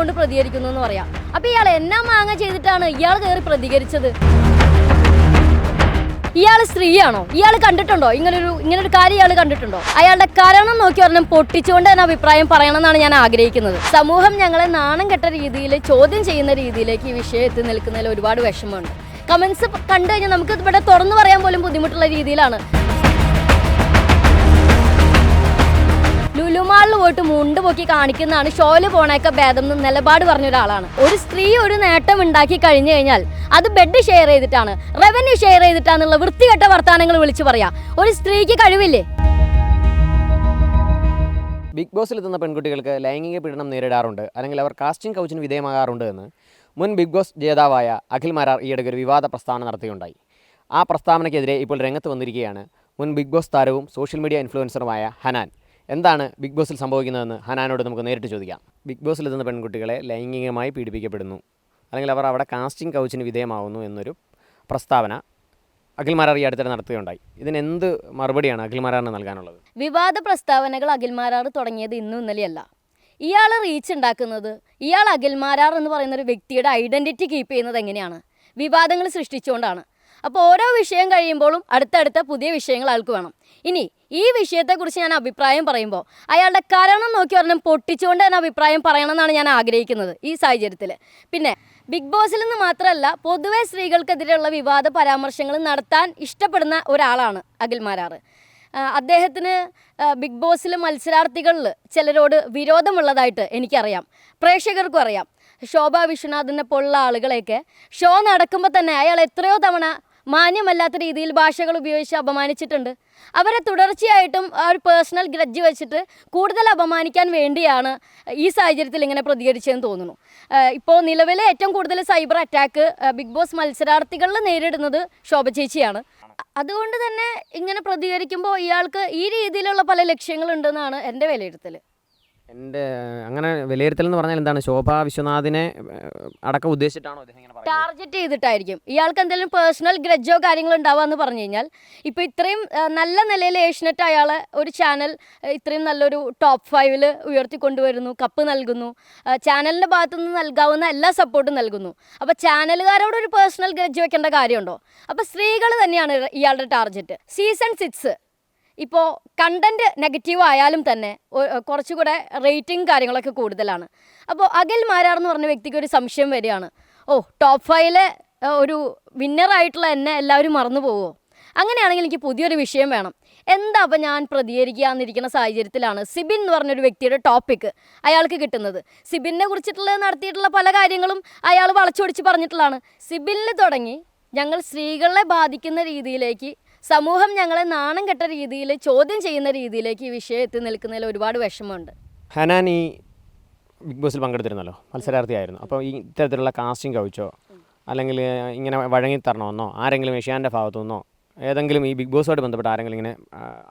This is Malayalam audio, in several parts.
ചെയ്തുകൊണ്ട് പ്രതികരിക്കുന്നു എന്ന് പറയാം. അപ്പൊ ഇയാൾ എന്നാ മാങ്ങ ചെയ്തിട്ടാണ് ഇയാൾ കയറി പ്രതികരിച്ചത്? ഇയാൾ സ്ത്രീയാണോ? ഇയാൾ കണ്ടിട്ടുണ്ടോ? ഇങ്ങനൊരു ഇങ്ങനൊരു കാര്യം ഇയാൾ കണ്ടിട്ടുണ്ടോ? അയാളുടെ കാരണം നോക്കി പറഞ്ഞാൽ പൊട്ടിച്ചുകൊണ്ട് തന്നെ അഭിപ്രായം പറയണമെന്നാണ് ഞാൻ ആഗ്രഹിക്കുന്നത്. സമൂഹം ഞങ്ങളെ നാണം കെട്ട രീതിയിൽ ചോദ്യം ചെയ്യുന്ന രീതിയിലേക്ക് ഈ വിഷയം എത്തി നിൽക്കുന്നതിൽ ഒരുപാട് വിഷമമുണ്ട്. കമന്റ്സ് കണ്ടു കഴിഞ്ഞാൽ നമുക്ക് ഇവിടെ തുറന്നു പറയാൻ പോലും ബുദ്ധിമുട്ടുള്ള രീതിയിലാണ്. ലുലുമാളിൽ പോയിട്ട് മുണ്ട് പൊക്കി കാണിക്കുന്നതാണ് ഷോയിൽ പോണേക്ക ഭേദം എന്ന് നിലപാട് പറഞ്ഞ ഒരാളാണ്. ഒരു സ്ത്രീ ഒരു നേട്ടം ഉണ്ടാക്കി കഴിഞ്ഞു കഴിഞ്ഞാൽ അത് ബെഡ് ഷെയർ ചെയ്തിട്ടാണ് റവന്യൂ ഷെയർ ചെയ്തിട്ടാന്നുള്ള വൃത്തികെട്ട വർത്തമാനങ്ങൾ വിളിച്ചു പറയാം. ഒരു സ്ത്രീക്ക് കഴിവില്ലേ? ബിഗ് ബോസിൽ എത്തുന്ന പെൺകുട്ടികൾക്ക് ലൈംഗിക പീഡനം നേരിടാറുണ്ട് അല്ലെങ്കിൽ അവർ കാസ്റ്റിംഗ് കൗച്ചിന് വിധേയമാകാറുണ്ട് എന്ന് മുൻ ബിഗ് ബോസ് ജേതാവായ അഖിൽ മാരാർ ഈയിടെ ഒരു വിവാദ പ്രസ്താവന നടത്തിയുണ്ടായി ആ പ്രസ്താവനയ്ക്കെതിരെ ഇപ്പോൾ രംഗത്ത് വന്നിരിക്കുകയാണ് മുൻ ബിഗ് ബോസ് താരവും സോഷ്യൽ മീഡിയ ഇൻഫ്ലുവൻസറുമായ ഹനാൻ. എന്താണ് ബിഗ് ബോസിൽ സംഭവിക്കുന്നതെന്ന് ഹനാനോട് നമുക്ക് നേരിട്ട് ചോദിക്കാം. ബിഗ് ബോസിൽ എത്തുന്ന പെൺകുട്ടികളെ ലൈംഗികമായി പീഡിപ്പിക്കപ്പെടുന്നു. അല്ലെങ്കിൽ അവർ അവിടെ കാസ്റ്റിംഗ് കൗച്ചിന് വിധേയമാവുന്നു എന്നൊരു പ്രസ്താവന അഖിൽമാരാർ ഈ അടുത്തിടെ നടത്തുകയുണ്ടായി. ഇതിന് എന്ത് മറുപടിയാണ് അഖിൽമാരാറിന് നൽകാനുള്ളത്? വിവാദ പ്രസ്താവനകൾ അഖിൽമാരാർ തുടങ്ങിയത് ഇന്നും ഇന്നലെയല്ല. ഇയാൾ റീച്ച് ഉണ്ടാക്കുന്നത് ഇയാൾ അഖിൽമാരാർ എന്ന് പറയുന്ന ഒരു വ്യക്തിയുടെ ഐഡന്റിറ്റി കീപ്പ് ചെയ്യുന്നത് എങ്ങനെയാണ്? വിവാദങ്ങൾ സൃഷ്ടിച്ചുകൊണ്ടാണ്. അപ്പോൾ ഓരോ വിഷയം കഴിയുമ്പോഴും അടുത്തടുത്ത പുതിയ വിഷയങ്ങൾ ആൾക്ക് വേണം. ഇനി ഈ വിഷയത്തെക്കുറിച്ച് ഞാൻ അഭിപ്രായം പറയുമ്പോൾ അയാളുടെ കാരണം നോക്കി പറഞ്ഞാൽ പൊട്ടിച്ചുകൊണ്ട് തന്നെ അഭിപ്രായം പറയണമെന്നാണ് ഞാൻ ആഗ്രഹിക്കുന്നത് ഈ സാഹചര്യത്തിൽ പിന്നെ ബിഗ് ബോസിൽ നിന്ന് മാത്രമല്ല പൊതുവെ സ്ത്രീകൾക്കെതിരെയുള്ള വിവാദ പരാമർശങ്ങൾ നടത്താൻ ഇഷ്ടപ്പെടുന്ന ഒരാളാണ് അഖിൽമാരാർ അദ്ദേഹത്തിന് ആ, ബിഗ് ബോസിൽ മത്സരാർത്ഥികളിൽ ചിലരോട് വിരോധമുള്ളതായിട്ട് എനിക്കറിയാം. പ്രേക്ഷകർക്കും അറിയാം. ശോഭ വിശ്വനാഥിനെ പോലുള്ള ആളുകളെയൊക്കെ ഷോ നടക്കുമ്പോൾ തന്നെ അയാൾ എത്രയോ തവണ മാന്യമല്ലാത്ത രീതിയിൽ ഭാഷകൾ ഉപയോഗിച്ച് അപമാനിച്ചിട്ടുണ്ട്. അവരെ തുടർച്ചയായിട്ടും ഒരു പേഴ്സണൽ ഗ്രഡ്ജ് വെച്ചിട്ട് കൂടുതൽ അപമാനിക്കാൻ വേണ്ടിയാണ് ഈ സാഹചര്യത്തിൽ ഇങ്ങനെ പ്രതികരിച്ചതെന്ന് തോന്നുന്നു. ഇപ്പോൾ നിലവിലെ ഏറ്റവും കൂടുതൽ സൈബർ അറ്റാക്ക് ബിഗ് ബോസ് മത്സരാർത്ഥികളിൽ നേരിടുന്നത് ശോഭ ചേച്ചിയാണ്. അതുകൊണ്ട് തന്നെ ഇങ്ങനെ പ്രതികരിക്കുമ്പോൾ ഇയാൾക്ക് ഈ രീതിയിലുള്ള പല ലക്ഷ്യങ്ങളുണ്ടെന്നാണ് എന്റെ വിലയിരുത്തൽ എന്റെ അങ്ങനെ വിലയിരുത്തൽ എന്ന് പറഞ്ഞാൽ എന്താണ്? ശോഭ വിശ്വനാഥിനെ അടക്കം ഉദ്ദേശിച്ചിട്ടാണോ അദ്ദേഹം ഇങ്ങനെ പറയുന്നത്? ടാർഗറ്റ് ചെയ്തിട്ടായിരിക്കും. ഇയാൾക്ക് എന്തെങ്കിലും പേഴ്സണൽ ഗ്രജോ കാര്യങ്ങളോ ഉണ്ടാവുക പറഞ്ഞു കഴിഞ്ഞാൽ ഇപ്പൊ ഇത്രയും നല്ല നിലയിൽ ഏഷ്യനെറ്റ് അയാളെ ഒരു ചാനൽ ഇത്രയും നല്ലൊരു ടോപ്പ് ഫൈവിൽ ഉയർത്തിക്കൊണ്ടുവരുന്നു കപ്പ് നൽകുന്നു ആ, ചാനലിന്റെ ഭാഗത്തു നിന്ന് നൽകാവുന്ന എല്ലാ സപ്പോർട്ടും നൽകുന്നു. അപ്പൊ ചാനലുകാരോട് ഒരു പേഴ്സണൽ ഗ്രജ് വെക്കേണ്ട കാര്യമുണ്ടോ? അപ്പൊ സ്ത്രീകൾ തന്നെയാണ് ഇയാളുടെ ടാർഗറ്റ് സീസൺ സിക്സ്. ഇപ്പോൾ കണ്ടന്റ് നെഗറ്റീവ് ആയാലും തന്നെ കുറച്ചുകൂടെ റേറ്റിംഗ് കാര്യങ്ങളൊക്കെ കൂടുതലാണ്. അപ്പോൾ അഖിൽ മാരാർ എന്ന് പറഞ്ഞ വ്യക്തിക്ക് ഒരു സംശയം വരികയാണ്. ഓ ടോപ്പ് ഫൈവിലെ ഒരു വിന്നറായിട്ടുള്ള എന്നെ എല്ലാവരും മറന്നു പോവുമോ അങ്ങനെയാണെങ്കിൽ എനിക്ക് പുതിയൊരു വിഷയം വേണം. എന്താ അപ്പം ഞാൻ പ്രതികരിക്കാന്നിരിക്കുന്ന സാഹചര്യത്തിലാണ് സിബിൻ എന്ന് പറഞ്ഞൊരു വ്യക്തിയുടെ ടോപ്പിക് അയാൾക്ക് കിട്ടുന്നത്. സിബിനെ കുറിച്ചിട്ടുള്ള നടത്തിയിട്ടുള്ള പല കാര്യങ്ങളും അയാൾ വളച്ചൊടിച്ച് പറഞ്ഞിട്ടുള്ളതാണ്. സിബിനിൽ തുടങ്ങി ഞങ്ങൾ സ്ത്രീകളെ ബാധിക്കുന്ന രീതിയിലേക്ക് സമൂഹം ഞങ്ങളെ നാണം കെട്ട രീതിയിൽ ചോദ്യം ചെയ്യുന്ന രീതിയിലേക്ക് ഈ വിഷയം എത്തി നിൽക്കുന്നതിൽ ഒരുപാട് വിഷമമുണ്ട്. ഹനാൻ ഈ ബിഗ് ബോസിൽ പങ്കെടുത്തിരുന്നല്ലോ? മത്സരാർത്ഥിയായിരുന്നു. അപ്പോൾ ഈ ഇത്തരത്തിലുള്ള കാസ്റ്റിംഗ് കവിച്ചോ അല്ലെങ്കിൽ ഇങ്ങനെ വഴങ്ങി തരണമെന്നോ ആരെങ്കിലും ഏഷ്യാന്റെ ഭാഗത്തു നിന്നോ? ഏതെങ്കിലും ഈ ബിഗ് ബോസുമായിട്ട് ബന്ധപ്പെട്ട് ആരെങ്കിലും ഇങ്ങനെ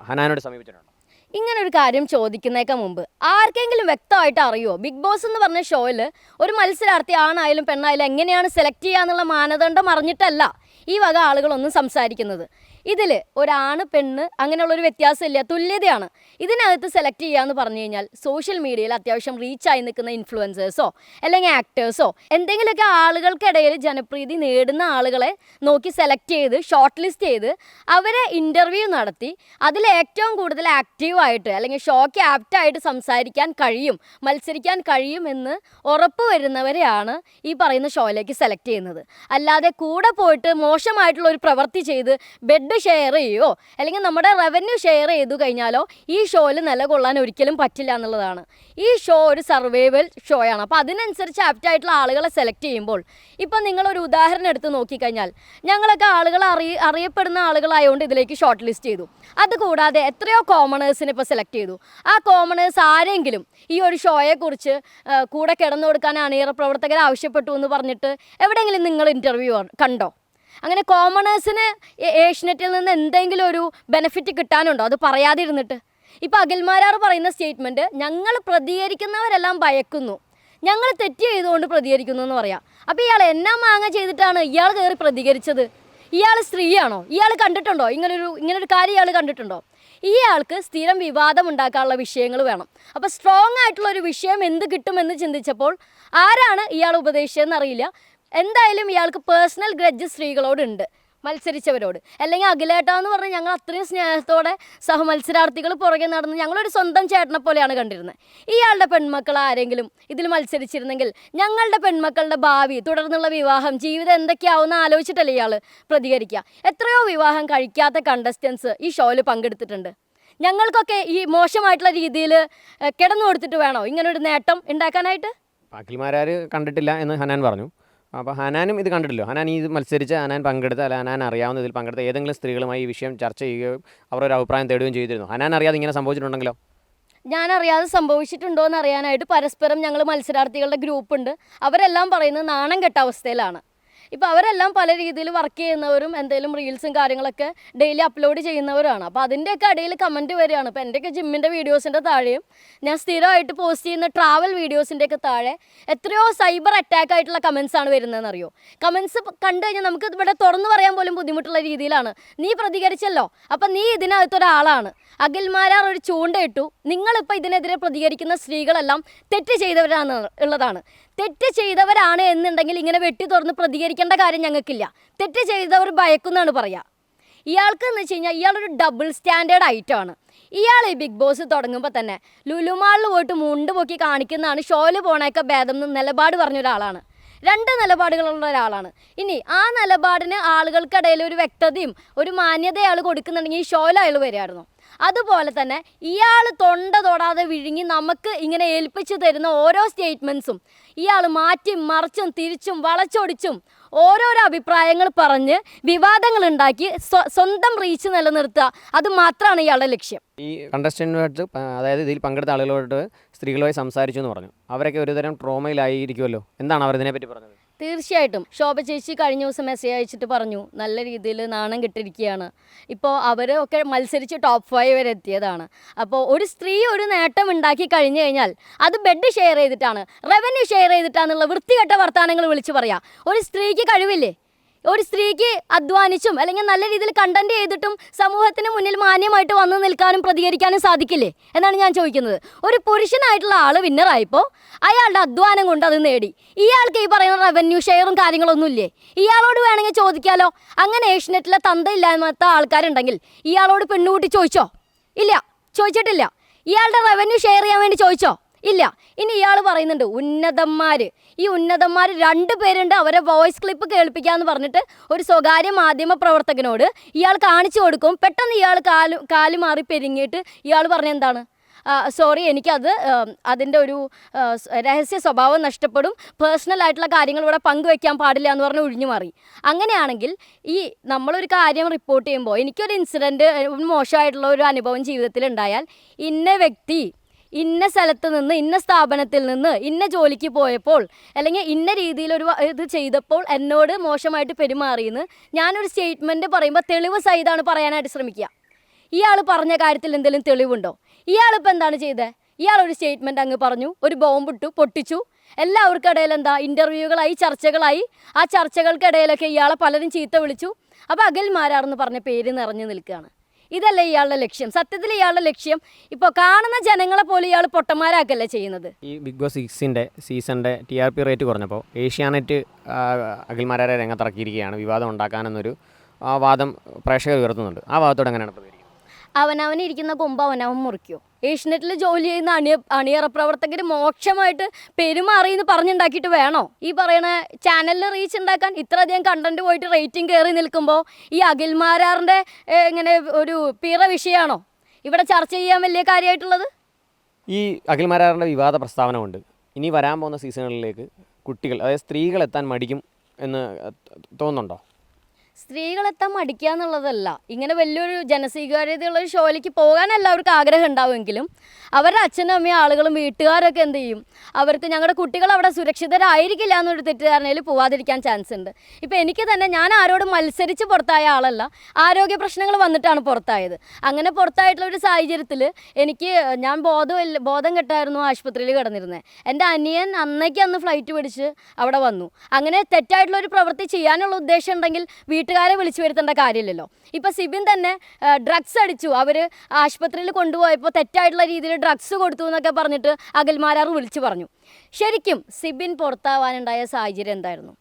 ഹനാനോട് സമീപിച്ചിട്ടുണ്ടോ? ഇങ്ങനെ ഒരു കാര്യം ചോദിക്കുന്നേക്ക മുമ്പ്. ആർക്കെങ്കിലും വ്യക്തമായിട്ട് അറിയോ? ബിഗ് ബോസ് എന്ന് പറഞ്ഞ ഷോയിൽ ഒരു മത്സരാർത്ഥി ആണായാലും പെണ്ണായാലും എങ്ങനെയാണ് സെലക്ട് ചെയ്യുക എന്നുള്ള മാനദണ്ഡം അറിഞ്ഞിട്ടല്ല ഈ വക ആളുകളൊന്നും സംസാരിക്കുന്നത്. ഇതിൽ ഒരാണ് പെണ്ണ് അങ്ങനെയുള്ള ഒരു വ്യത്യാസമില്ല. തുല്യതയാണ്. ഇതിനകത്ത് സെലക്ട് ചെയ്യാന്ന് പറഞ്ഞു കഴിഞ്ഞാൽ സോഷ്യൽ മീഡിയയിൽ അത്യാവശ്യം റീച്ചായി നിൽക്കുന്ന ഇൻഫ്ലുവൻസേഴ്സോ അല്ലെങ്കിൽ ആക്ടേഴ്സോ എന്തെങ്കിലുമൊക്കെ ആളുകൾക്കിടയിൽ ജനപ്രീതി നേടുന്ന ആളുകളെ നോക്കി സെലക്ട് ചെയ്ത് ഷോർട്ട് ലിസ്റ്റ് ചെയ്ത് അവരെ ഇന്റർവ്യൂ നടത്തി അതിൽ ഏറ്റവും കൂടുതൽ ആക്റ്റീവായിട്ട് അല്ലെങ്കിൽ ഷോക്ക് ആപ്റ്റായിട്ട് സംസാരിക്കാൻ കഴിയും മത്സരിക്കാൻ കഴിയും എന്ന് ഉറപ്പ് വരുന്നവരെയാണ് ഈ പറയുന്ന ഷോയിലേക്ക് സെലക്ട് ചെയ്യുന്നത്. അല്ലാതെ കൂടെ പോയിട്ട് മോശമായിട്ടുള്ള ഒരു പ്രവൃത്തി ചെയ്ത് ബെഡ് ഷെയർ ചെയ്യുകയോ അല്ലെങ്കിൽ നമ്മുടെ റവന്യൂ ഷെയർ ചെയ്തു കഴിഞ്ഞാലോ ഈ ഷോയിൽ നിലകൊള്ളാൻ ഒരിക്കലും പറ്റില്ല എന്നുള്ളതാണ്. ഈ ഷോ ഒരു സർവൈവൽ ഷോയാണ് അപ്പോൾ അതിനനുസരിച്ച് ആപ്റ്റായിട്ടുള്ള ആളുകളെ സെലക്ട് ചെയ്യുമ്പോൾ ഇപ്പം നിങ്ങളൊരു ഉദാഹരണം എടുത്ത് നോക്കിക്കഴിഞ്ഞാൽ ഞങ്ങളൊക്കെ ആളുകൾ അറിയ അറിയപ്പെടുന്ന ആളുകളായതുകൊണ്ട് ഇതിലേക്ക് ഷോർട്ട് ലിസ്റ്റ് ചെയ്തു. അതുകൂടാതെ എത്രയോ കോമണേഴ്സിനെ ഇപ്പോൾ സെലക്ട് ചെയ്തു. ആ കോമണേഴ്സ് ആരെങ്കിലും ഈ ഒരു ഷോയെക്കുറിച്ച് കൂടെ കിടന്നു കൊടുക്കാൻ അണിയറ പ്രവർത്തകർ ആവശ്യപ്പെട്ടു എന്ന് പറഞ്ഞിട്ട് എവിടെയെങ്കിലും നിങ്ങൾ ഇന്റർവ്യൂ കണ്ടോ? അങ്ങനെ കോമണേഴ്സിന് ഏഷ്യനെറ്റിൽ നിന്ന് എന്തെങ്കിലും ഒരു ബെനിഫിറ്റ് കിട്ടാനുണ്ടോ? അത് പറയാതിരുന്നിട്ട്. ഇപ്പോൾ അഖിൽമാരാർ പറയുന്ന സ്റ്റേറ്റ്മെന്റ് ഞങ്ങൾ പ്രതികരിക്കുന്നവരെല്ലാം ഭയക്കുന്നു. ഞങ്ങൾ തെറ്റ് ചെയ്തുകൊണ്ട് പ്രതികരിക്കുന്നു എന്ന് പറയാം. അപ്പോൾ ഇയാൾ എന്നാ മാങ്ങ ചെയ്തിട്ടാണ് ഇയാൾ കയറി പ്രതികരിച്ചത്? ഇയാൾ സ്ത്രീയാണോ? ഇയാൾ കണ്ടിട്ടുണ്ടോ? ഇങ്ങനൊരു ഇങ്ങനൊരു കാര്യം ഇയാൾ കണ്ടിട്ടുണ്ടോ? ഇയാൾക്ക് സ്ഥിരം വിവാദം ഉണ്ടാക്കാനുള്ള വിഷയങ്ങൾ വേണം. അപ്പോൾ സ്ട്രോങ് ആയിട്ടുള്ള ഒരു വിഷയം എന്ത് കിട്ടുമെന്ന് ചിന്തിച്ചപ്പോൾ ആരാണ് ഇയാൾ ഉപദേശിച്ചതെന്ന് അറിയില്ല. എന്തായാലും ഇയാൾക്ക് പേഴ്സണൽ ഗ്രഡ്ജ് സ്ത്രീകളോടുണ്ട് മത്സരിച്ചവരോട്. അല്ലെങ്കിൽ അഖിലേട്ട എന്ന് പറഞ്ഞാൽ ഞങ്ങൾ അത്രയും സ്നേഹത്തോടെ സഹമത്സരാർത്ഥികൾ പുറകെ നടന്ന് ഞങ്ങളൊരു സ്വന്തം ചേട്ടനെ പോലെയാണ് കണ്ടിരുന്നത്. ഇയാളുടെ പെൺമക്കൾ ആരെങ്കിലും ഇതിൽ മത്സരിച്ചിരുന്നെങ്കിൽ ഞങ്ങളുടെ പെൺമക്കളുടെ ഭാവി തുടർന്നുള്ള വിവാഹം ജീവിതം എന്തൊക്കെയാവുമെന്ന് ആലോചിച്ചിട്ടല്ലേ ഇയാൾ പ്രതികരിക്കുക. എത്രയോ വിവാഹം കഴിക്കാത്ത കണ്ടസ്റ്റൻസ് ഈ ഷോയിൽ പങ്കെടുത്തിട്ടുണ്ട്. ഞങ്ങൾക്കൊക്കെ ഈ മോശമായിട്ടുള്ള രീതിയിൽ കിടന്നു കൊടുത്തിട്ട് വേണോ? ഇങ്ങനൊരു നേട്ടം ഉണ്ടാക്കാനായിട്ട്? കണ്ടിട്ടില്ല എന്ന് ഹനാൻ പറഞ്ഞു. അപ്പോൾ ഹനാനും ഇത് കണ്ടിട്ടില്ലോ. ഹനാൻ ഈ മത്സരിച്ച് ഹനാൻ പങ്കെടുത്ത അല്ല ഹനാൻ അറിയാവുന്ന ഇതിൽ പങ്കെടുത്ത ഏതെങ്കിലും സ്ത്രീകളുമായി ഈ വിഷയം ചർച്ച ചെയ്യുകയും അവരൊരു അഭിപ്രായം തേടുകയും ചെയ്തിരുന്നു. ഹനാൻ അറിയാതെ ഇങ്ങനെ സംഭവിച്ചിട്ടുണ്ടെങ്കിലോ? ഞാൻ അറിയാതെ സംഭവിച്ചിട്ടുണ്ടോ എന്ന് അറിയാനായിട്ട് പരസ്പരം ഞങ്ങൾ മത്സരാർത്ഥികളുടെ ഗ്രൂപ്പ് ഉണ്ട് അവരെല്ലാം പറയുന്നത് നാണം കെട്ട അവസ്ഥയിലാണ്. ഇപ്പോൾ അവരെല്ലാം പല രീതിയിൽ വർക്ക് ചെയ്യുന്നവരും എന്തെങ്കിലും റീൽസും കാര്യങ്ങളൊക്കെ ഡെയിലി അപ്ലോഡ് ചെയ്യുന്നവരാണ്. അപ്പോൾ അതിന്റെയൊക്കെ ഇടയിൽ കമന്റ് വരികയാണ്. ഇപ്പോൾ എന്റെയൊക്കെ ജിമ്മിന്റെ വീഡിയോസിന്റെ താഴെയും ഞാൻ സ്ഥിരമായിട്ട് പോസ്റ്റ് ചെയ്യുന്ന ട്രാവൽ വീഡിയോസിന്റെയൊക്കെ താഴെ എത്രയോ സൈബർ അറ്റാക്ക് ആയിട്ടുള്ള കമൻസ് ആണ് വരുന്നതെന്ന് അറിയോ? കമൻസ് കണ്ടു കഴിഞ്ഞാൽ നമുക്ക് ഇവിടെ തുറന്നു പറയാൻ പോലും ബുദ്ധിമുട്ടുള്ള രീതിയിലാണ്. നീ പ്രതികരിച്ചല്ലോ. അപ്പം നീ ഇതിനകത്തൊരാളാണ് അഖിൽമാരാർ ഒരു ചൂണ്ടയിട്ടു നിങ്ങളിപ്പോൾ ഇതിനെതിരെ പ്രതികരിക്കുന്ന സ്ത്രീകളെല്ലാം തെറ്റ് ചെയ്തവരാണ് ഉള്ളതാണ്. തെറ്റ് ചെയ്തവരാണ് എന്നുണ്ടെങ്കിൽ ഇങ്ങനെ വെട്ടി തുറന്ന് പ്രതികരിക്കേണ്ട കാര്യം ഞങ്ങൾക്കില്ല. തെറ്റ് ചെയ്തവർ ഭയക്കുന്നാണ് പറയുക ഇയാൾക്ക് എന്ന് വെച്ച് കഴിഞ്ഞാൽ ഇയാളൊരു ഡബിൾ സ്റ്റാൻഡേർഡ് ഐറ്റമാണ് ഇയാൾ ഈ ബിഗ് ബോസ് തുടങ്ങുമ്പോൾ തന്നെ ലുലുമാളിൽ പോയിട്ട് മുണ്ട് പൊക്കി കാണിക്കുന്നതാണ് ഷോയിൽ പോണേക്കെ ഭേദം എന്ന് നിലപാട് പറഞ്ഞ ഒരാളാണ്. രണ്ട് നിലപാടുകളുള്ള ഒരാളാണ്. ഇനി ആ നിലപാടിന് ആളുകൾക്കിടയിൽ ഒരു വ്യക്തതയും ഒരു മാന്യത അയാൾ കൊടുക്കുന്നുണ്ടെങ്കിൽ ഈ ഷോയിൽ അയാൾ വരികയായിരുന്നു. അതുപോലെ തന്നെ ഇയാൾ തൊണ്ട തൊടാതെ വിഴുങ്ങി നമുക്ക് ഇങ്ങനെ ഏൽപ്പിച്ചു തരുന്ന ഓരോ സ്റ്റേറ്റ്മെൻസും ഇയാൾ മാറ്റി മറിച്ചും തിരിച്ചും വളച്ചൊടിച്ചും ഓരോരോ അഭിപ്രായങ്ങൾ പറഞ്ഞ് വിവാദങ്ങൾ ഉണ്ടാക്കി സ്വന്തം റീച്ച് നിലനിർത്തുക. അത് മാത്രമാണ് ഇയാളുടെ ലക്ഷ്യം. ഈ കണ്ടസ്റ്റന്റുമായിട്ട് അതായത് ഇതിൽ പങ്കെടുത്ത ആളുകളോട് സ്ത്രീകളുമായി സംസാരിച്ചു എന്ന് പറഞ്ഞു. അവരൊക്കെ ഒരുതരം ട്രോമയിലായിരിക്കുമല്ലോ എന്താണ് അവർ ഇതിനെപ്പറ്റി പറഞ്ഞത്? തീർച്ചയായിട്ടും. ശോഭ ചേച്ചി കഴിഞ്ഞ ദിവസം മെസ്സേജ് അയച്ചിട്ട് പറഞ്ഞു നല്ല രീതിയിൽ നാണം കെട്ടിരിക്കുകയാണ്. ഇപ്പോൾ അവർ ഒക്കെ മത്സരിച്ച് ടോപ്പ് ഫൈവ് വരെ എത്തിയതാണ്. അപ്പോൾ ഒരു സ്ത്രീ ഒരു നേട്ടം ഉണ്ടാക്കി കഴിഞ്ഞു കഴിഞ്ഞാൽ അത് ബെഡ് ഷെയർ ചെയ്തിട്ടാണ് റവന്യൂ ഷെയർ ചെയ്തിട്ടാണെന്നുള്ള വൃത്തികെട്ട വർത്തമാനങ്ങൾ വിളിച്ച് പറയാം. ഒരു സ്ത്രീക്ക് കഴിവില്ലേ? ഒരു സ്ത്രീക്ക് അധ്വാനിച്ചും അല്ലെങ്കിൽ നല്ല രീതിയിൽ കണ്ടന്റ് ചെയ്തിട്ടും സമൂഹത്തിന് മുന്നിൽ മാന്യമായിട്ട് വന്നു നിൽക്കാനും പ്രതികരിക്കാനും സാധിക്കില്ലേ? എന്നാണ് ഞാൻ ചോദിക്കുന്നത്. ഒരു പുരുഷനായിട്ടുള്ള ആൾ വിന്നറായപ്പോൾ അയാളുടെ അധ്വാനം കൊണ്ട് അത് നേടി. ഇയാൾക്ക് ഈ പറയുന്ന റവന്യൂ ഷെയറും കാര്യങ്ങളൊന്നും ഇല്ലേ? ഇയാളോട് വേണമെങ്കിൽ ചോദിക്കാലോ? അങ്ങനെ ഏഷ്യനെറ്റിലെ തന്തയില്ലാത്ത ആൾക്കാരുണ്ടെങ്കിൽ ഇയാളോട് പെണ്ണുകൂട്ടി ചോദിച്ചോ? ഇല്ല ചോദിച്ചിട്ടില്ല. ഇയാളുടെ റവന്യൂ ഷെയർ ചെയ്യാൻ വേണ്ടി ചോദിച്ചോ? ഇല്ല ഇനി ഇയാൾ പറയുന്നുണ്ട് ഉന്നതന്മാർ ഈ ഉന്നതന്മാർ രണ്ട് പേരുണ്ട് അവരെ വോയിസ് ക്ലിപ്പ് കേൾപ്പിക്കാന്ന് പറഞ്ഞിട്ട് ഒരു സ്വകാര്യ മാധ്യമ പ്രവർത്തകനോട് ഇയാൾ കാണിച്ചു കൊടുക്കും. പെട്ടെന്ന് ഇയാൾ കാൽ കാൽ മാറി പെരുങ്ങിയിട്ട് ഇയാൾ പറഞ്ഞ എന്താണ്? സോറി എനിക്കത് അതിന്റെ ഒരു രഹസ്യ സ്വഭാവം നഷ്ടപ്പെടും. പേഴ്സണൽ ആയിട്ടുള്ള കാര്യങ്ങൾ ഇവിടെ പങ്കുവെക്കാൻ പാടില്ല എന്ന് പറഞ്ഞ് ഒഴിഞ്ഞു മാറി. അങ്ങനെയാണെങ്കിൽ ഈ നമ്മളൊരു കാര്യം റിപ്പോർട്ട് ചെയ്യുമ്പോൾ എനിക്കൊരു ഇൻസിഡന്റ് മോശമായിട്ടുള്ള ഒരു അനുഭവം ജീവിതത്തിൽ ഉണ്ടായാൽ ഇന്ന വ്യക്തി ഇന്ന സ്ഥലത്ത് നിന്ന് ഇന്ന സ്ഥാപനത്തിൽ നിന്ന് ഇന്ന ജോലിക്ക് പോയപ്പോൾ അല്ലെങ്കിൽ ഇന്ന രീതിയിലൊരു ഒരു ഇത് ചെയ്തപ്പോൾ എന്നോട് മോശമായിട്ട് പെരുമാറിയെന്ന് ഞാനൊരു സ്റ്റേറ്റ്മെന്റ് പറയുമ്പോൾ തെളിവ് സഹിതമാണ് പറയാനായിട്ട് ശ്രമിക്കുക. ഇയാൾ പറഞ്ഞ കാര്യത്തിൽ എന്തെങ്കിലും തെളിവുണ്ടോ? ഇയാളിപ്പോൾ എന്താണ് ചെയ്തത് ഇയാൾ ഒരു സ്റ്റേറ്റ്മെന്റ് അങ്ങ് പറഞ്ഞു ഒരു ബോംബിട്ടു പൊട്ടിച്ചു. എല്ലാവർക്കിടയിൽ എന്താ? ഇന്റർവ്യൂകളായി ചർച്ചകളായി. ആ ചർച്ചകൾക്കിടയിലൊക്കെ ഇയാളെ പലരും ചീത്ത വിളിച്ചു. അപ്പോൾ അഖിൽമാരാർന്ന് പറഞ്ഞ പേര് നിറഞ്ഞു നിൽക്കുകയാണ്. ഇതല്ലേ ഇയാളുടെ ലക്ഷ്യം? സത്യത്തിൽ ഇയാളുടെ ലക്ഷ്യം ഇപ്പോൾ കാണുന്ന ജനങ്ങളെ പോലും ഇയാൾ പൊട്ടന്മാരാക്കല്ലേ ചെയ്യുന്നത്? ഈ ബിഗ് ബോസ് സിക്സിന്റെ സീസണിന്റെ ടി ആർ പി റേറ്റ് കുറഞ്ഞപ്പോൾ ഏഷ്യാനെറ്റ് അഖിൽമാരായ രംഗത്തിറക്കിയിരിക്കുകയാണ് വിവാദം ഉണ്ടാക്കാനെന്നൊരു വാദം പ്രേക്ഷകർ ഉയർത്തുന്നുണ്ട്. ആ വാദത്തോട് എങ്ങനെയാണ് ഇരിക്കുന്ന കൊമ്പ് അവനവൻ മുറിക്കോ. ഏഷ്യനെറ്റിൽ ജോലി ചെയ്യുന്ന അണിയ അണിയറ പ്രവർത്തകർ മോക്ഷമായിട്ട് പെരുമാറി എന്ന് പറഞ്ഞുണ്ടാക്കിയിട്ട് വേണോ? ഈ പറയണ ചാനലിൽ റീച്ച് ഉണ്ടാക്കാൻ ഇത്രയധികം കണ്ടന്റ് പോയിട്ട് റേറ്റിംഗ് കയറി നിൽക്കുമ്പോൾ ഈ അഖിൽമാരാറിന്റെ ഇങ്ങനെ ഒരു പിറ വിഷയമാണോ ഇവിടെ ചർച്ച ചെയ്യാൻ വലിയ കാര്യമായിട്ടുള്ളത്? ഈ അഖിൽമാരാറിന്റെ വിവാദ പ്രസ്താവനമുണ്ട് ഇനി വരാൻ പോകുന്ന സീസണുകളിലേക്ക് കുട്ടികൾ അതായത് സ്ത്രീകൾ എത്താൻ മടിക്കും എന്ന് തോന്നുന്നുണ്ടോ? സ്ത്രീകളെത്താൻ മടിക്കുക എന്നുള്ളതല്ല. ഇങ്ങനെ വലിയൊരു ജനസ്വീകാര്യതയുള്ള ഒരു ഷോയിലേക്ക് പോകാൻ എല്ലാവർക്കും ആഗ്രഹം ഉണ്ടാവുമെങ്കിലും അവരുടെ അച്ഛനും അമ്മയും ആളുകളും വീട്ടുകാരൊക്കെ എന്ത് ചെയ്യും? അവർക്ക് ഞങ്ങളുടെ കുട്ടികൾ അവിടെ സുരക്ഷിതരായിരിക്കില്ല എന്നൊരു തെറ്റിദ്ധാരണയിൽ പോവാതിരിക്കാൻ ചാൻസ് ഉണ്ട്. ഇപ്പോൾ എനിക്ക് തന്നെ ഞാൻ ആരോടും മത്സരിച്ച് പുറത്തായ ആളല്ല. ആരോഗ്യ പ്രശ്നങ്ങൾ വന്നിട്ടാണ് പുറത്തായത്. അങ്ങനെ പുറത്തായിട്ടുള്ള ഒരു സാഹചര്യത്തിൽ എനിക്ക് ഞാൻ ബോധമില്ല ബോധം കെട്ടായിരുന്നു ആശുപത്രിയിൽ കിടന്നിരുന്നത് എന്റെ അനിയൻ അന്നേക്ക് അന്ന് ഫ്ലൈറ്റ് പിടിച്ച് അവിടെ വന്നു. അങ്ങനെ തെറ്റായിട്ടുള്ള ഒരു പ്രവൃത്തി ചെയ്യാനുള്ള ഉദ്ദേശം ഉണ്ടെങ്കിൽ വീട്ടിൽ വീട്ടുകാരെ വിളിച്ചു വരുത്തേണ്ട കാര്യമില്ലല്ലോ. ഇപ്പം സിബിൻ തന്നെ ഡ്രഗ്സ് അടിച്ചു. അവർ ആശുപത്രിയിൽ കൊണ്ടുപോയപ്പോൾ തെറ്റായിട്ടുള്ള രീതിയിൽ ഡ്രഗ്സ് കൊടുത്തു എന്നൊക്കെ പറഞ്ഞിട്ട് അകൽമാരാർ വിളിച്ചു പറഞ്ഞു. ശരിക്കും സിബിൻ പുറത്താവാനുണ്ടായ സാഹചര്യം എന്തായിരുന്നു?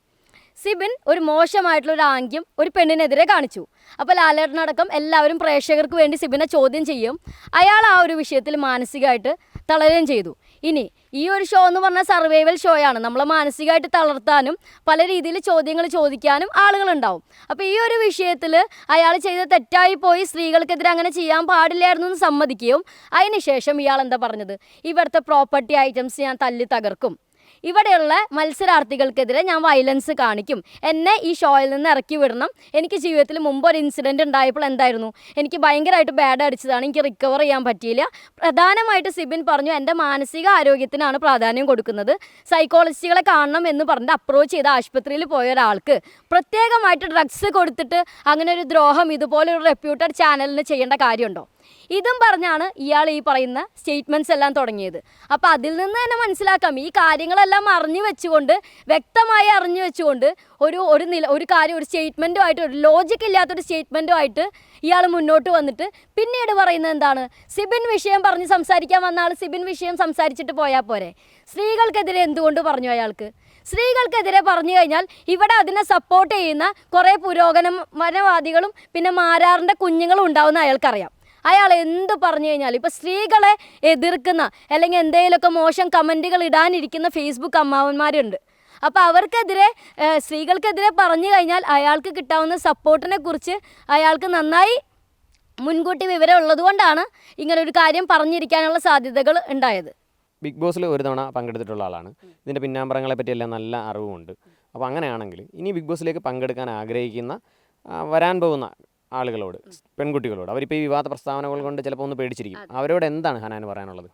സിബിൻ ഒരു മോശമായിട്ടുള്ള ഒരു ആംഗ്യം ഒരു പെണ്ണിനെതിരെ കാണിച്ചു. അപ്പോൾ ലാലേട്ടനടക്കം എല്ലാവരും പ്രേക്ഷകർക്ക് വേണ്ടി സിബിനെ ചോദ്യം ചെയ്യും. അയാൾ ആ ഒരു വിഷയത്തിൽ മാനസികമായിട്ട് തളരുകയും ചെയ്തു. ഇനി ഈ ഒരു ഷോ എന്ന് പറഞ്ഞാൽ സർവൈവൽ ഷോയാണ് നമ്മളെ മാനസികമായിട്ട് തളർത്താനും പല രീതിയിൽ ചോദ്യങ്ങൾ ചോദിക്കാനും ആളുകളുണ്ടാവും. അപ്പോൾ ഈ ഒരു വിഷയത്തിൽ അയാൾ ചെയ്ത തെറ്റായി പോയി സ്ത്രീകൾക്കെതിരെ അങ്ങനെ ചെയ്യാൻ പാടില്ലായിരുന്നു എന്ന് സമ്മതിക്കുകയും അതിനുശേഷം ഇയാൾ എന്താ പറഞ്ഞത്? ഇവിടുത്തെ പ്രോപ്പർട്ടി ഐറ്റംസ് ഞാൻ തല്ലി തകർക്കും. ഇവിടെയുള്ള മത്സരാർത്ഥികൾക്കെതിരെ ഞാൻ വയലൻസ് കാണിക്കും. എന്നെ ഈ ഷോയിൽ നിന്ന് ഇറക്കി വിടണം. എനിക്ക് ജീവിതത്തിൽ മുമ്പ് ഒരു ഇൻസിഡന്റ് ഉണ്ടായപ്പോൾ എന്തായിരുന്നു? എനിക്ക് ഭയങ്കരമായിട്ട് ബാഡ് അടിച്ചതാണ്. എനിക്ക് റിക്കവർ ചെയ്യാൻ പറ്റിയില്ല. പ്രധാനമായിട്ട് സിബിൻ പറഞ്ഞു എന്റെ മാനസിക ആരോഗ്യത്തിനാണ് പ്രാധാന്യം കൊടുക്കുന്നത്. സൈക്കോളജിസ്റ്റുകളെ കാണണം എന്ന് പറഞ്ഞിട്ട് അപ്രോച്ച് ചെയ്ത ആശുപത്രിയിൽ പോയ ഒരാൾക്ക്. പ്രത്യേകമായിട്ട് ഡ്രഗ്സ് കൊടുത്തിട്ട് അങ്ങനെ ഒരു ദ്രോഹം ഇതുപോലൊരു റെപ്യൂട്ടഡ് ചാനലിന് ചെയ്യേണ്ട കാര്യമുണ്ടോ? ഇതും പറഞ്ഞാണ് ഇയാൾ ഈ പറയുന്ന സ്റ്റേറ്റ്മെന്റ്സ് എല്ലാം തുടങ്ങിയത്. അപ്പോൾ അതിൽ നിന്ന് തന്നെ മനസ്സിലാക്കാം. ഈ കാര്യങ്ങളെല്ലാം അറിഞ്ഞു വെച്ചുകൊണ്ട് വ്യക്തമായി അറിഞ്ഞു വെച്ചുകൊണ്ട് ഒരു ഒരു നില ഒരു കാര്യം ഒരു സ്റ്റേറ്റ്മെന്റുമായിട്ട് ഒരു ലോജിക്ക് ഇല്ലാത്തൊരു സ്റ്റേറ്റ്മെന്റുമായിട്ട് ഇയാൾ മുന്നോട്ട് വന്നിട്ട് പിന്നീട് പറയുന്നത് എന്താണ്? സിബിൻ വിഷയം പറഞ്ഞ് സംസാരിക്കാൻ വന്ന ആൾ സിബിൻ വിഷയം സംസാരിച്ചിട്ട് പോയാൽ പോരെ. സ്ത്രീകൾക്കെതിരെ എന്തുകൊണ്ട് പറഞ്ഞു അയാൾക്ക്? സ്ത്രീകൾക്കെതിരെ പറഞ്ഞു കഴിഞ്ഞാൽ ഇവിടെ അതിനെ സപ്പോർട്ട് ചെയ്യുന്ന കുറേ പുരോഗമനവാദികളും പിന്നെ മാരാറിന്റെ കുഞ്ഞുങ്ങളും ഉണ്ടാവുന്ന അയാൾക്കറിയാം. അയാൾ എന്ത് പറഞ്ഞു കഴിഞ്ഞാൽ ഇപ്പോൾ സ്ത്രീകളെ എതിർക്കുന്ന അല്ലെങ്കിൽ എന്തെങ്കിലുമൊക്കെ മോശം കമന്റുകൾ ഇടാനിരിക്കുന്ന ഫേസ്ബുക്ക് അമ്മാവന്മാരുണ്ട്. അപ്പോൾ അവർക്കെതിരെ സ്ത്രീകൾക്കെതിരെ പറഞ്ഞു കഴിഞ്ഞാൽ അയാൾക്ക് കിട്ടാവുന്ന സപ്പോർട്ടിനെ കുറിച്ച് അയാൾക്ക് നന്നായി മുൻകൂട്ടി വിവരം ഉള്ളതുകൊണ്ടാണ് കൊണ്ടാണ് ഇങ്ങനൊരു കാര്യം പറഞ്ഞിരിക്കാനുള്ള സാധ്യതകൾ ഉണ്ടായത്. ബിഗ് ബോസിൽ ഒരു തവണ പങ്കെടുത്തിട്ടുള്ള ആളാണ്. ഇതിന്റെ പിന്നാമ്പറങ്ങളെ പറ്റിയെല്ലാം നല്ല അറിവുമുണ്ട്. അപ്പോൾ അങ്ങനെയാണെങ്കിൽ ഇനി ബിഗ് ബോസിലേക്ക് പങ്കെടുക്കാൻ ആഗ്രഹിക്കുന്ന വരാൻ പോകുന്ന ആളുകളോട് പെൺകുട്ടികളോട്. അവരിപ്പോൾ ഈ വിവാദ പ്രസ്താവനകൾ കൊണ്ട് ചിലപ്പോൾ ഒന്ന് പേടിച്ചിരിക്കും. അവരോട് എന്താണ് ഹനാൻ പറയാനുള്ളത്?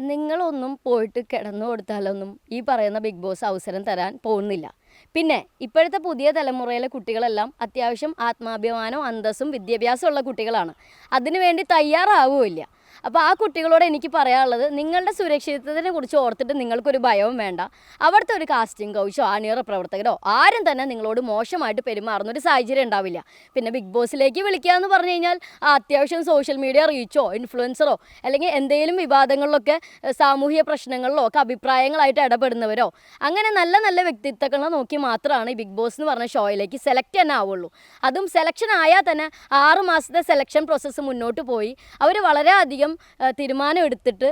നിങ്ങളൊന്നും പോയിട്ട് കിടന്നു കൊടുത്താലൊന്നും ഈ പറയുന്ന ബിഗ് ബോസ് അവസരം തരാൻ പോകുന്നില്ല. പിന്നെ ഇപ്പോഴത്തെ പുതിയ തലമുറയിലെ കുട്ടികളെല്ലാം അത്യാവശ്യം ആത്മാഭിമാനവും അന്തസ്സും വിദ്യാഭ്യാസവും ഉള്ള കുട്ടികളാണ് അതിനുവേണ്ടി തയ്യാറാവുമില്ല അപ്പോൾ ആ കുട്ടികളോട് എനിക്ക് പറയാനുള്ളത് നിങ്ങളുടെ സുരക്ഷിതത്വത്തിനെ കുറിച്ച് ഓർത്തിട്ട് നിങ്ങൾക്കൊരു ഭയവും വേണ്ട. അവിടുത്തെ ഒരു കാസ്റ്റിംഗ് കൗച്ചോ അണിയറ പ്രവർത്തകരോ ആരും തന്നെ നിങ്ങളോട് മോശമായിട്ട് പെരുമാറുന്ന ഒരു സാഹചര്യം ഉണ്ടാവില്ല. പിന്നെ ബിഗ് ബോസിലേക്ക് വിളിക്കുക എന്ന് പറഞ്ഞു കഴിഞ്ഞാൽ അത്യാവശ്യം സോഷ്യൽ മീഡിയ റീച്ചോ ഇൻഫ്ലുവൻസറോ അല്ലെങ്കിൽ എന്തെങ്കിലും വിവാദങ്ങളിലൊക്കെ സാമൂഹിക പ്രശ്നങ്ങളിലോ ഒക്കെ അഭിപ്രായങ്ങളായിട്ട് ഇടപെടുന്നവരോ അങ്ങനെ നല്ല നല്ല വ്യക്തിത്വങ്ങളെ നോക്കി മാത്രമാണ് ഈ ബിഗ് ബോസ് എന്ന് പറഞ്ഞ ഷോയിലേക്ക് സെലക്ട് തന്നെ ആവുള്ളൂ. അതും സെലക്ഷൻ ആയാൽ തന്നെ ആറ് മാസത്തെ സെലക്ഷൻ പ്രോസസ്സ് മുന്നോട്ട് പോയി. അവർ വളരെയധികം തീരുമാനം എടുത്തിട്ട്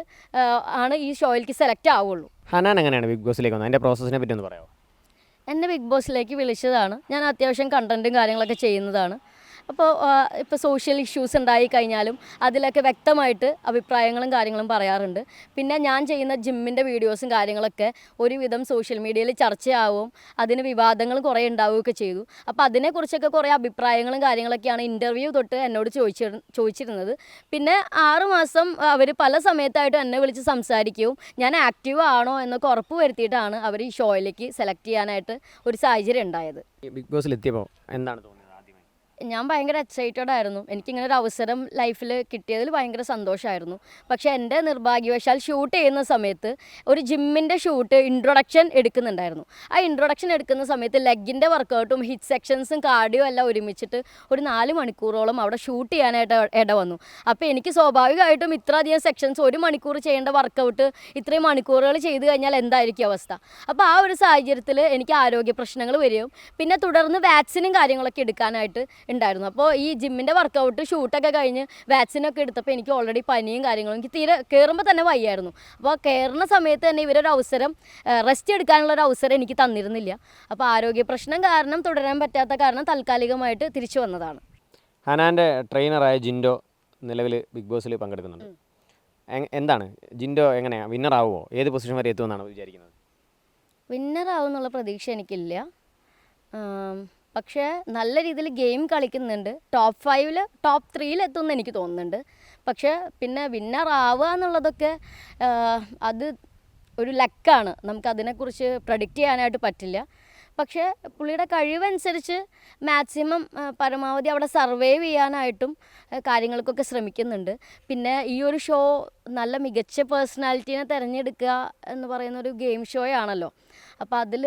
ആണ് ഈ ഷോയിലേക്ക് സെലക്ട് ആവുള്ളൂ. ഹനാൻ എങ്ങനെയാണ് ബിഗ് ബോസിലേക്ക് വന്നത്? അതിന്റെ പ്രോസസ്സിനെ പറ്റി ഒന്ന് പറയാമോ എന്നെ ബിഗ് ബോസിലേക്ക് വിളിച്ചതാണ്. ഞാൻ അത്യാവശ്യം കണ്ടന്റും കാര്യങ്ങളൊക്കെ ചെയ്യുന്നതാണ്. അപ്പോൾ ഇപ്പോൾ സോഷ്യൽ ഇഷ്യൂസ് ഉണ്ടായി കഴിഞ്ഞാലും അതിലൊക്കെ വ്യക്തമായിട്ട് അഭിപ്രായങ്ങളും കാര്യങ്ങളും പറയാറുണ്ട്. പിന്നെ ഞാൻ ചെയ്യുന്ന ജിമ്മിന്റെ വീഡിയോസും കാര്യങ്ങളൊക്കെ ഒരുവിധം സോഷ്യൽ മീഡിയയിൽ ചർച്ചയാവും അതിന് വിവാദങ്ങൾ കുറേ ഉണ്ടാവുകയൊക്കെ ചെയ്തു. അപ്പോൾ അതിനെക്കുറിച്ചൊക്കെ കുറേ അഭിപ്രായങ്ങളും കാര്യങ്ങളൊക്കെയാണ് ഇന്റർവ്യൂ തൊട്ട് എന്നോട് ചോദിച്ചി ചോദിച്ചിരുന്നത്. പിന്നെ ആറുമാസം അവർ പല സമയത്തായിട്ടും എന്നെ വിളിച്ച് സംസാരിക്കും ഞാൻ ആക്റ്റീവ് ആണോ എന്നൊക്കെ ഉറപ്പ് വരുത്തിയിട്ടാണ് അവർ ഈ ഷോയിലേക്ക് സെലക്ട് ചെയ്യാനായിട്ട് ഒരു സാഹചര്യം ഉണ്ടായത്. ബിഗ് ബോസിൽ എത്തിയപ്പോൾ എന്താണ് ആദ്യമേ ഞാൻ ഭയങ്കര എക്സൈറ്റഡ് ആയിരുന്നു. എനിക്കിങ്ങനെ ഒരു അവസരം ലൈഫിൽ കിട്ടിയതിൽ ഭയങ്കര സന്തോഷമായിരുന്നു പക്ഷേ എന്റെ നിർഭാഗ്യവശാൽ ഷൂട്ട് ചെയ്യുന്ന സമയത്ത് ഒരു ജിമ്മിന്റെ ഷൂട്ട് ഇൻട്രൊഡക്ഷൻ എടുക്കുന്നുണ്ടായിരുന്നു. ആ ഇൻട്രൊഡക്ഷൻ എടുക്കുന്ന സമയത്ത് ലെഗിന്റെ വർക്കൗട്ടും ഹിറ്റ് സെക്ഷൻസും കാർഡിയോ എല്ലാം ഒരുമിച്ചിട്ട് ഒരു നാല് മണിക്കൂറോളം അവിടെ ഷൂട്ട് ചെയ്യാനായിട്ട് ഇട വന്നു. അപ്പോൾ എനിക്ക് സ്വാഭാവികമായിട്ടും ഇത്ര അധികം സെക്ഷൻസ് ഒരു മണിക്കൂർ ചെയ്യേണ്ട വർക്കൗട്ട് ഇത്രയും മണിക്കൂറുകൾ ചെയ്തു കഴിഞ്ഞാൽ എന്തായിരിക്കും അവസ്ഥ? അപ്പോൾ ആ ഒരു സാഹചര്യത്തിൽ എനിക്ക് ആരോഗ്യ പ്രശ്നങ്ങൾ വരികയും പിന്നെ തുടർന്ന് വാക്സിനും കാര്യങ്ങളൊക്കെ എടുക്കാനായിട്ട് ഉണ്ടായിരുന്നു. അപ്പോൾ ഈ ജിമ്മിന്റെ വർക്കൗട്ട് ഷൂട്ടൊക്കെ കഴിഞ്ഞ് വാക്സിനൊക്കെ എടുത്തപ്പോൾ എനിക്ക് ഓൾറെഡി പനിയും കാര്യങ്ങളും എനിക്ക് തീരെ കയറുമ്പോൾ തന്നെ വയ്യായിരുന്നു. അപ്പോൾ കയറുന്ന സമയത്ത് തന്നെ ഇവരൊരു അവസരം റെസ്റ്റ് എടുക്കാനുള്ള ഒരു അവസരം എനിക്ക് തന്നിരുന്നില്ല. അപ്പോൾ ആരോഗ്യ പ്രശ്നം കാരണം തുടരാൻ പറ്റാത്ത കാരണം താൽക്കാലികമായിട്ട് തിരിച്ചു വന്നതാണ്. ഹനാന്റെ ട്രെയിനറായ ജിൻഡോ നിലവിൽ ബിഗ് ബോസിൽ പങ്കെടുക്കുന്നുണ്ട്. എന്താണ്? ജിൻഡോ എങ്ങനെയാണ് വിന്നർ ആവുമോ ഏത് പൊസിഷൻ വരെ എത്തുമെന്നാണ് വിചാരിക്കുന്നത്? വിന്നർ ആവുമെന്നുള്ള പ്രതീക്ഷ എനിക്കില്ല. പക്ഷേ നല്ല രീതിയിൽ ഗെയിം കളിക്കുന്നുണ്ട്. ടോപ്പ് ഫൈവിൽ ടോപ്പ് ത്രീയിൽ എത്തുമെന്ന് എനിക്ക് തോന്നുന്നുണ്ട്. പക്ഷേ പിന്നെ വിന്നർ ആവുക എന്നുള്ളതൊക്കെ അത് ഒരു ലക്കാണ് നമുക്ക് അതിനെക്കുറിച്ച് പ്രഡിക്റ്റ് ചെയ്യാനായിട്ട് പറ്റില്ല. പക്ഷേ പുള്ളിയുടെ കഴിവനുസരിച്ച് മാക്സിമം പരമാവധി അവിടെ സർവൈവ് ചെയ്യാനായിട്ടും കാര്യങ്ങൾക്കൊക്കെ ശ്രമിക്കുന്നുണ്ട്. പിന്നെ ഈ ഒരു ഷോ നല്ല മികച്ച പേഴ്സണാലിറ്റീനെ തിരഞ്ഞെടുക്കുക എന്ന് പറയുന്ന ഒരു ഗെയിം ഷോ ആണല്ലോ. അപ്പോൾ അതിൽ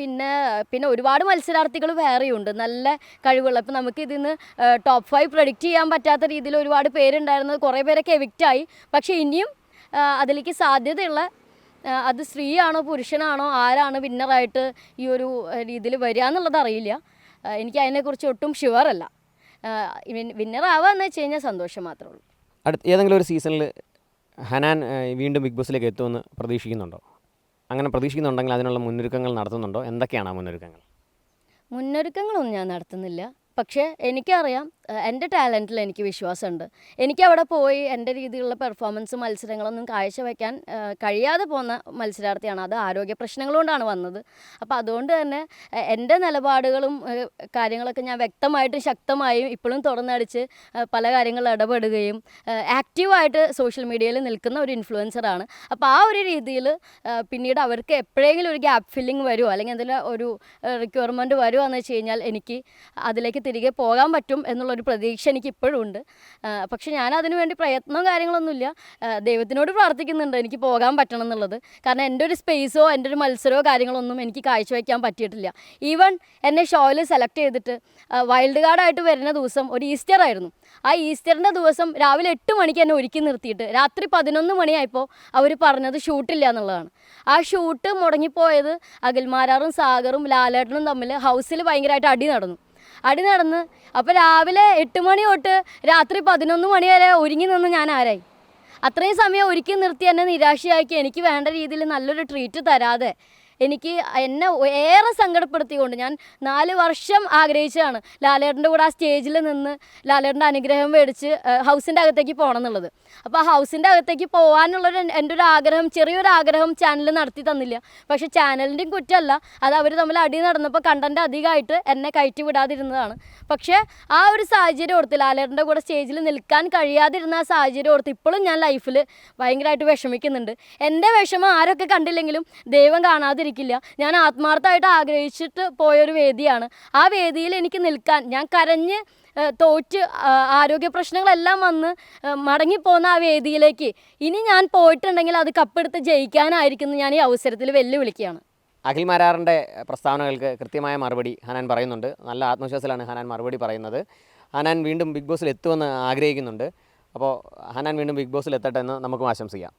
പിന്നെ പിന്നെ ഒരുപാട് മത്സരാർത്ഥികൾ വേറെയുണ്ട്. നല്ല കഴിവുള്ള ഇപ്പോൾ നമുക്ക് ഇതിന്ന് ടോപ്പ് ഫൈവ് പ്രൊഡിക്റ്റ് ചെയ്യാൻ പറ്റാത്ത രീതിയിൽ ഒരുപാട് പേരുണ്ടായിരുന്നത് കുറേ പേരൊക്കെ എവിക്റ്റായി പക്ഷേ ഇനിയും അതിലേക്ക് സാധ്യതയുള്ള അത് സ്ത്രീയാണോ പുരുഷനാണോ ആരാണ് വിന്നറായിട്ട് ഈ ഒരു രീതിയിൽ വരിക എന്നുള്ളത് അറിയില്ല. എനിക്ക് അതിനെക്കുറിച്ച് ഒട്ടും ഷുവറല്ല വിന്നറാവുക എന്ന് വെച്ച് കഴിഞ്ഞാൽ സന്തോഷം മാത്രമേ ഉള്ളൂ. അടുത്ത ഏതെങ്കിലും ഒരു സീസണിൽ ഹനാൻ വീണ്ടും ബിഗ് ബോസിലേക്ക് എത്തുമെന്ന് പ്രതീക്ഷിക്കുന്നുണ്ടോ? അങ്ങനെ പ്രതീക്ഷിക്കുന്നുണ്ടെങ്കിൽ അതിനുള്ള മുന്നൊരുക്കങ്ങൾ നടത്തുന്നുണ്ടോ? എന്തൊക്കെയാണ് ആ മുന്നൊരുക്കങ്ങൾ? മുന്നൊരുക്കങ്ങളൊന്നും ഞാൻ നടത്തുന്നില്ല. പക്ഷേ എനിക്കറിയാം എന്റെ ടാലന്റിൽ എനിക്ക് വിശ്വാസമുണ്ട്. എനിക്ക് അവിടെ പോയി എന്റെ രീതിയിലുള്ള പെർഫോമൻസ് മത്സരങ്ങളൊന്നും കാഴ്ചവെക്കാൻ കഴിയാതെ പോകുന്ന മത്സരാർത്ഥിയാണ്. അത് ആരോഗ്യ പ്രശ്നങ്ങൾ കൊണ്ടാണ് വന്നത്. അപ്പോൾ അതുകൊണ്ട് തന്നെ എന്റെ നിലപാടുകളും കാര്യങ്ങളൊക്കെ ഞാൻ വ്യക്തമായിട്ടും ശക്തമായും ഇപ്പോഴും തുറന്നടിച്ച് പല കാര്യങ്ങളിൽ ഇടപെടുകയും ആക്റ്റീവായിട്ട് സോഷ്യൽ മീഡിയയിൽ നിൽക്കുന്ന ഒരു ഇൻഫ്ലുവൻസറാണ് അപ്പോൾ ആ ഒരു രീതിയിൽ പിന്നീട് അവർക്ക് എപ്പോഴെങ്കിലും ഒരു ഗ്യാപ്പ് ഫില്ലിംഗ് വരുമോ അല്ലെങ്കിൽ എന്തെങ്കിലും ഒരു റിക്വയർമെന്റ് വരുമോ എന്ന് വെച്ച് കഴിഞ്ഞാൽ എനിക്ക് അതിലേക്ക് തിരികെ പോകാൻ പറ്റും എന്നുള്ളൊരു പ്രതീക്ഷ എനിക്ക് ഇപ്പോഴും ഉണ്ട് പക്ഷെ ഞാൻ അതിനു വേണ്ടി പ്രയത്നവും കാര്യങ്ങളൊന്നുമില്ല. ദൈവത്തിനോട് പ്രാർത്ഥിക്കുന്നുണ്ട് എനിക്ക് പോകാൻ പറ്റണം എന്നുള്ളത്. കാരണം എന്റെ ഒരു സ്പേസോ എന്റെ ഒരു മത്സരമോ കാര്യങ്ങളൊന്നും എനിക്ക് കാഴ്ചവെക്കാൻ പറ്റിയിട്ടില്ല. ഈവൻ എന്നെ ഷോയിൽ സെലക്ട് ചെയ്തിട്ട് വൈൽഡ് കാർഡായിട്ട് വരുന്ന ദിവസം ഒരു ഈസ്റ്റർ ആയിരുന്നു. ആ ഈസ്റ്ററിന്റെ ദിവസം രാവിലെ എട്ട് മണിക്ക് എന്നെ ഒരുക്കി നിർത്തിയിട്ട് രാത്രി പതിനൊന്ന് മണിയായപ്പോൾ അവർ പറഞ്ഞത് ഷൂട്ടില്ല എന്നുള്ളതാണ്. ആ ഷൂട്ട് മുടങ്ങിപ്പോയത് അഖിൽമാരാറും സാഗറും ലാലേട്ടനും തമ്മിൽ ഹൗസിൽ ഭയങ്കരമായിട്ട് അടി നടന്നു. അടി നടന്ന്. അപ്പോൾ രാവിലെ എട്ട് മണി തൊട്ട് രാത്രി പതിനൊന്ന് മണി വരെ ഒരുങ്ങി നിന്ന് ഞാൻ ആരായി? അത്രയും സമയം ഒരുക്കി നിർത്തി എന്നെ നിരാശയാക്കി. എനിക്ക് വേണ്ട രീതിയിൽ നല്ലൊരു ട്രീറ്റ് തരാതെ. എനിക്ക് എന്നെ ഏറെ സങ്കടപ്പെടുത്തിക്കൊണ്ട് ഞാൻ നാല് വർഷം ആഗ്രഹിച്ചതാണ് ലാലേട്ടന്റെ കൂടെ ആ സ്റ്റേജിൽ നിന്ന് ലാലേട്ടന്റെ അനുഗ്രഹം മേടിച്ച് ഹൗസിന്റെ അകത്തേക്ക് പോകണം എന്നുള്ളത്. അപ്പോൾ ആ ഹൗസിന്റെ അകത്തേക്ക് പോകാനുള്ളൊരു എന്റെ ഒരു ആഗ്രഹം ചെറിയൊരു ആഗ്രഹം ചാനൽ നടത്തി തന്നില്ല. പക്ഷേ ചാനലിന്റെയും കുറ്റമല്ല അത് അവർ തമ്മിൽ അടി നടന്നപ്പോൾ കണ്ടന്റ് അധികമായിട്ട് എന്നെ കയറ്റി വിടാതിരുന്നതാണ്. പക്ഷേ ആ ഒരു സാഹചര്യം ഓർത്ത് ലാലേട്ടന്റെ കൂടെ സ്റ്റേജിൽ നിൽക്കാൻ കഴിയാതിരുന്ന ആ സാഹചര്യം ഓർത്ത് ഇപ്പോഴും ഞാൻ ലൈഫിൽ ഭയങ്കരമായിട്ട് വിഷമിക്കുന്നുണ്ട്. എന്റെ വിഷമം ആരൊക്കെ കണ്ടില്ലെങ്കിലും ദൈവം കാണാതിരിക്കില്ല ഞാൻ ആത്മാർത്ഥമായിട്ട് ആഗ്രഹിച്ചിട്ട് പോയൊരു വേദിയാണ്. ആ വേദിയിൽ എനിക്ക് നിൽക്കാൻ ഞാൻ കരഞ്ഞ് തോറ്റ് ആരോഗ്യ പ്രശ്നങ്ങളെല്ലാം വന്ന് മടങ്ങിപ്പോകുന്ന ആ വേദിയിലേക്ക്. ഇനി ഞാൻ പോയിട്ടുണ്ടെങ്കിൽ അത് കപ്പെടുത്ത് ജയിക്കാനായിരിക്കുന്നു ഞാൻ ഈ അവസരത്തിൽ വെല്ലുവിളിക്കുകയാണ്. അഖിൽ മാരാറിന്റെ പ്രസ്താവനകൾക്ക് കൃത്യമായ മറുപടി ഹനാൻ പറയുന്നുണ്ട്. നല്ല ആത്മവിശ്വാസത്തിലാണ് ഹനാൻ മറുപടി പറയുന്നത്. ഹനാൻ വീണ്ടും ബിഗ് ബോസിൽ എത്തുമെന്ന് ആഗ്രഹിക്കുന്നുണ്ട്. അപ്പോൾ ഹനാൻ വീണ്ടും ബിഗ് ബോസിൽ എത്തട്ടെ എന്ന് നമുക്കും ആശംസിക്കാം.